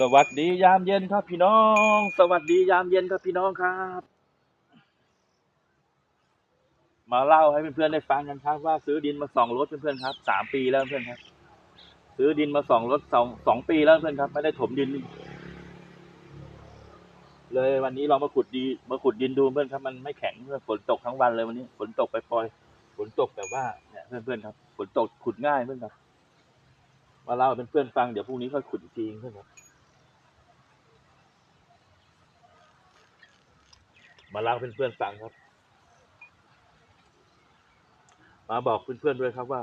สวัสดียามเย็นครับพี่น้อง สวัสดียามเย็นครับพี่น้องครับ มาเล่าให้เพื่อนๆได้ฟังกันครับ ว่าซื้อดินมาสองรถเพื่อนๆครับสามปีแล้วเพื่อนครับ ซื้อดินมาสองรถสองสองปีแล้วเพื่อนครับ ไม่ได้ถมดิน เลยวันนี้เรามาขุดดีมาขุดดินดูเพื่อนครับ มันไม่แข็งเพื่อนฝนตกทั้งวันเลยวันนี้ฝนตกไปปล่อยฝนตกแบบว่าเนี่ยเพื่อนๆครับฝนตกขุดง่ายเพื่อนครับ มาเล่าให้เพื่อนๆฟังเดี๋ยวพรุ่งนี้ค่อยขุดอีกทีเพื่อนครับ มาเล่าให้เพื่อนๆฟังครับ มาบอกเพื่อนๆด้วยครับว่า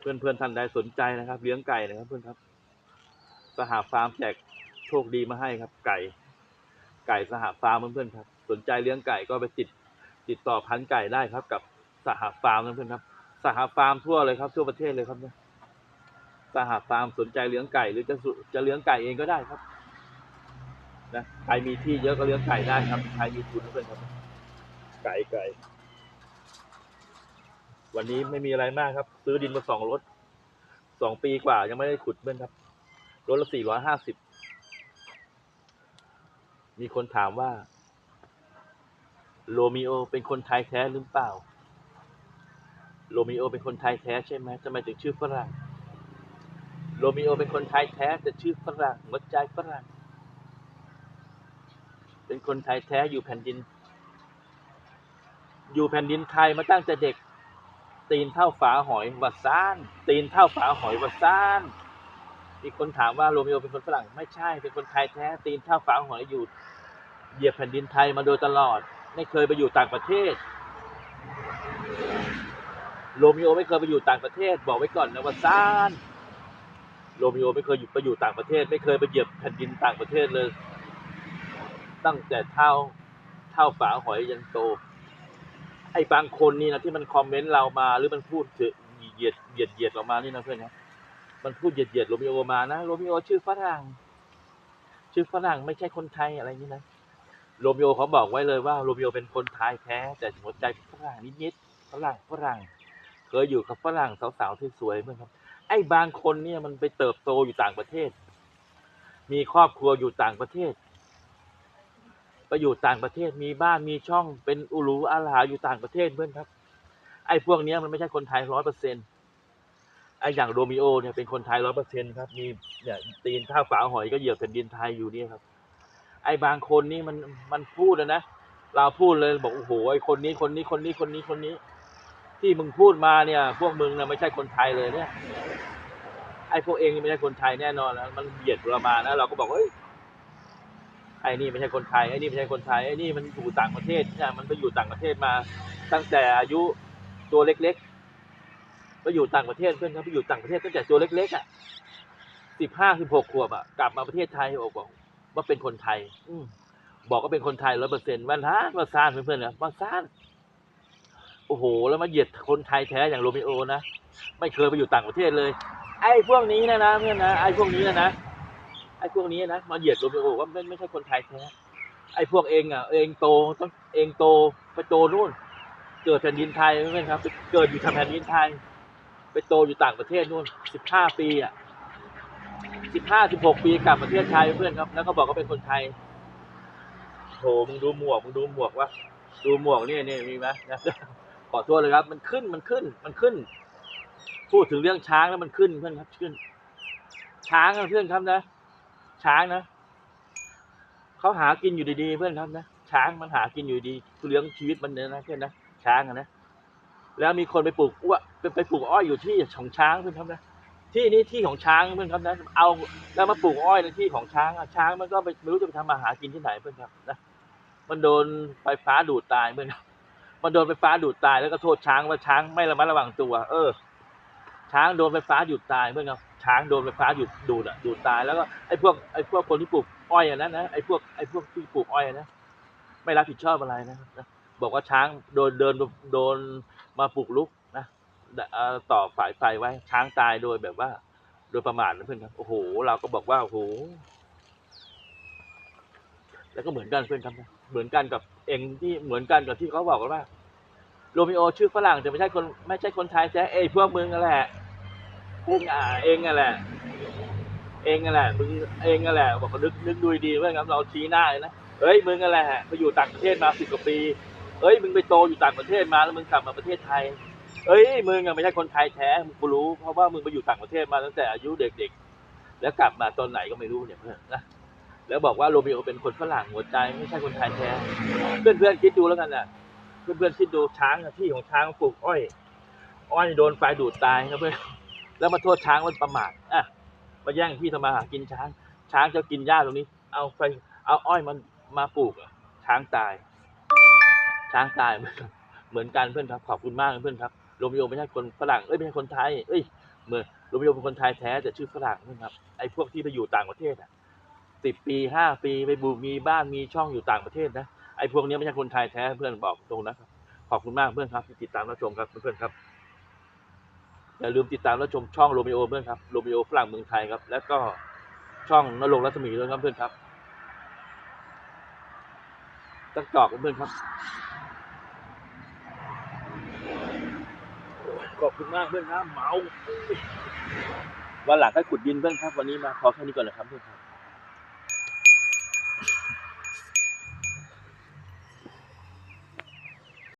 เพื่อนๆท่านใดสนใจนะครับ เลี้ยงไก่นะครับเพื่อนครับสหฟาร์มแจกโชคดีมาให้ครับ ไก่ ไก่สหฟาร์มเพื่อนๆครับ สนใจเลี้ยงไก่ก็ไปติดติดต่อพันไก่ได้ครับ กับสหฟาร์มเพื่อนๆครับ สหฟาร์มทั่วเลยครับ ทั่วประเทศเลยครับเนี่ยสหฟาร์มสนใจเลี้ยงไก่ หรือจะจะเลี้ยงไก่เองก็ได้ครับ นะใครมีที่เยอะก็เลี้ยงไก่ได้ครับใครมีทุนเพื่อนครับ ไก่ไก่วันนี้ไม่มีอะไรมากครับ ซื้อดินมาสองรถสองปีกว่ายังไม่ได้ขุดเพื่อนครับรถละสี่ร้อยห้าสิบมีคนถามว่า โรมิโอเป็นคนไทยแท้หรือเปล่า โรมิโอเป็นคนไทยแท้ใช่ไหมทำไมถึงชื่อฝรั่ง โรมิโอเป็นคนไทยแท้แต่ชื่อฝรั่งหัวใจฝรั่ง เป็นคนไทยแท้อยู่แผ่นดิน อยู่แผ่นดินไทยมาตั้งแต่เด็ก ตีนเท่าฝาหอยวัดซ่าน ตีนเท่าฝาหอยวัดซ่านมีคนถามว่าโรมิโอเป็นคนฝรั่งไม่ใช่ เป็นคนไทยแท้ ตีนเท่าฝาหอยอยู่เหยียบแผ่นดินไทยมาโดยตลอด ไม่เคยไปอยู่ต่างประเทศโรมิโอไม่เคยไปอยู่ต่างประเทศ บอกไว้ก่อนนะวัดซ่านโรมิโอไม่เคยอยู่ไปอยู่ต่างประเทศ ไม่เคยไปเหยียบแผ่นดินต่างประเทศเลย ตั้งแต่เท่าเท่าฝาหอยยันโต ไอ้บางคนนี่นะที่มันคอมเมนต์เรามาหรือมันพูดถึงเหยียดเหยียดเหยียดเรามานี่นะเพื่อนนะมันพูดเหยียดเหยียดโรมิโอมานะโรมิโอชื่อฝรั่งชื่อฝรั่งไม่ใช่คนไทยอะไรนี่นะโรมิโอเขาบอกไว้เลยว่าโรมิโอเป็นคนไทยแท้แต่หัวใจฝรั่งนิดๆฝรั่งฝรั่ง เคยอยู่กับฝรั่งสาวๆที่สวยเพื่อนครับ ไอ้บางคนเนี่ยมันไปเติบโตอยู่ต่างประเทศ มีครอบครัวอยู่ต่างประเทศ ไปอยู่ต่างประเทศมีบ้านมีช่องเป็นอุรูอาลาอยู่ต่างประเทศเพื่อนครับ ไอ้พวกนี้มันไม่ใช่คนไทยร้อยเปอร์เซ็นต์ไอ้อย่างโรมิโอเนี่ยเป็นคนไทยร้อยเปอร์เซ็นต์ครับ มีเนี่ยตีนท่าวฝาหอยก็เหยียบแผ่นดินไทยอยู่เนี่ยครับ ไอ้บางคนนี่มันมันพูดนะนะเราพูดเลยบอกโอ้โหไอ้คนนี้คนนี้คนนี้คนนี้คนนี้ ที่มึงพูดมาเนี่ย พวกมึงนะไม่ใช่คนไทยเลยเนี่ยไอ้พวกเองไม่ใช่คนไทยแน่นอนนะมันเหยียดเรามานะเราก็บอกเฮ้ย อ้นี่ไม่ใช่คนไทยไอ้นี่ไม่ใช่คนไทยไอ้นี่มันอยู่ต่างประเทศเนี่ยมันไปอยู่ต่างประเทศมา ตั้งแต่อายุตัวเล็กๆไปอยู่ต่างประเทศเพื่อนเขาไปอยู่ต่างประเทศตั้งแต่ตัวเล็กๆอะสิบห้าสิบหกขวบอะกลับมาประเทศไทยบอกบอกว่าเป็นคนไทย อืบอกว่าเป็นคนไทยร้อยเปอร์เซ็นต์วันฮะมาซ่านเพื่อนๆนะมาซ่านโอ้โห แล้วมาเหยียดคนไทยแท้อย่างโรมิโอนะไม่เคยไปอยู่ต่างประเทศเลย ไอ้พวกนี้นะนะเพื่อนนะไอ้พวกนี้นะนะ ไอ้พวกนี้นะมาเหยียดโรมิโอว่าไม่ไม่ใช่คนไทยแท้ไอ้พวกเองอะเองโตต้องเองโตไปโตนู่น เกิดแผ่นดินไทยเพื่อนครับ เกิดอยู่ทางแผ่นดินไทย ไปโตอยู่ต่างประเทศนู่นสิบห้าปีอะสิบห้าสิบหกปีกลับประเทศไทยเพื่อนครับ แล้วก็บอกว่าเป็นคนไทยโถมึงดูหมวกมึงดูหมวกวะดูหมวกนี่นี่มีไหมนะขอโทษเลยครับ มันขึ้นมันขึ้นมันขึ้น พูดถึงเรื่องช้างแล้วมันขึ้นเพื่อนครับขึ้น ช้างเพื่อนครับนะ ช้างนะเขาหากินอยู่ดีๆเพื่อนครับนะช้างมันหากินอยู่ดีเลี้ยงชีวิตมันเนี่ยนะเพื่อนนะช้างนะแล้วมีคนไปปลูกอ้วไปไปปลูกอ้อยอยู่ที่ของช้างเพื่อนครับนะที่นี้ที่ของช้างเพื่อนครับนะเอาแล้วมาปลูกอ้อยในที่ของช้างช้างมันก็ไปไม่รู้จะไปทำมาหากินที่ไหนเพื่อนครับนะมันโดนไฟฟ้าดูดตายเพื่อนครับมันโดนไฟฟ้าดูดตายแล้วก็โทษช้างว่าช้างไม่ระมัดระวังตัว เออ ช้างโดนไฟฟ้าหยุดตายเพื่อนครับ ช้างโดนไฟฟ้าหยุดดูดอะดูดตายแล้วก็ไอ้พวกไอ้พวกคนที่ปลูกอ้อยอะนะนะไอ้พวกไอ้พวกที่ปลูกอ้อยอะนะไม่รับผิดชอบอะไรนะบอกว่าช้างโดนเดินโดนมาปลูกลุกนะเอ่อต่อสายไฟไว้ ช้างตายโดยแบบว่า โดยประมาทนะเพื่อนครับโอ้โห เราก็บอกว่าโอ้โหแล้วก็เหมือนกันเพื่อนครับเหมือนกันกับเองที่เหมือนกันกับที่เขาบอกกันว่าโรมิโอชื่อฝรั่งแต่ไม่ใช่คนไม่ใช่คนไทยแท้เอ้พวกมึงนั่นแหละ องอะเองอะแหละ เองนั่นแหละมึงเองนั่นแหละ บอกว่านึกนึกดูดีเพื่อนครับเราชี้หน้าเลยนะเฮ้ยมึงนั่นแหละไปอยู่ต่างประเทศมาสิบกว่าปีเฮ้ยมึงไปโตอยู่ต่างประเทศมาแล้วมึงกลับมาประเทศไทยเฮ้ยมึงอะไม่ใช่คนไทยแท้มึงกูรู้เพราะว่ามึงไปอยู่ต่างประเทศมาตั้งแต่อายุเด็กๆ แล้วกลับมาตอนไหนก็ไม่รู้เนี่ยเพื่อนนะแล้วบอกว่าโรมิโอเป็นคนฝรั่งหัวใจไม่ใช่คนไทยแท้เพื่อนๆคิดดูแล้วกันนะเพื่อนๆคิดดูช้างที่ของช้างปลูกอ้อย อ้อยโดนไฟดูดตายครับเพื่อน แล้วมาโทษช้างมันประมาทอะมาแย่งที่ทำมาหากินช้าง ช้างจะกินหญ้าตรงนี้ เอาไฟเอาอ้อยมันมาปลูกอะช้างตาย ช้างตายเหมือนกันเพื่อนครับขอบคุณมากเพื่อนครับโรมิโอไม่ใช่คนฝรั่งเอ้ยไม่ใช่คนไทยเอ้ยเหมือนโรมิโอเป็นคนไทยแท้แต่ชื่อฝรั่งเพื่อนครับไอ้พวกที่ไปอยู่ต่างประเทศอะสิบปีห้าปีไปบูมีบ้านมีช่องอยู่ต่างประเทศนะไอ้พวกนี้ไม่ใช่คนไทยแท้เพื่อนบอกตรงนะครับขอบคุณมากเพื่อนครับที่ติดตามรับชมครับเพื่อนครับ อย่าลืมติดตามและชมช่องโรมิโอเพื่อนครับโรมิโอฝรั่งเมืองไทยครับ และก็ช่องนรงรัศมีด้วยครับเพื่อนครับตั้งจอกเพื่อนครับ ขอบคุณมากเพื่อนครับเมาวันหลังให้ขุดดินเพื่อนครับ วันนี้มาพอแค่นี้ก่อนนะครับเพื่อนครับ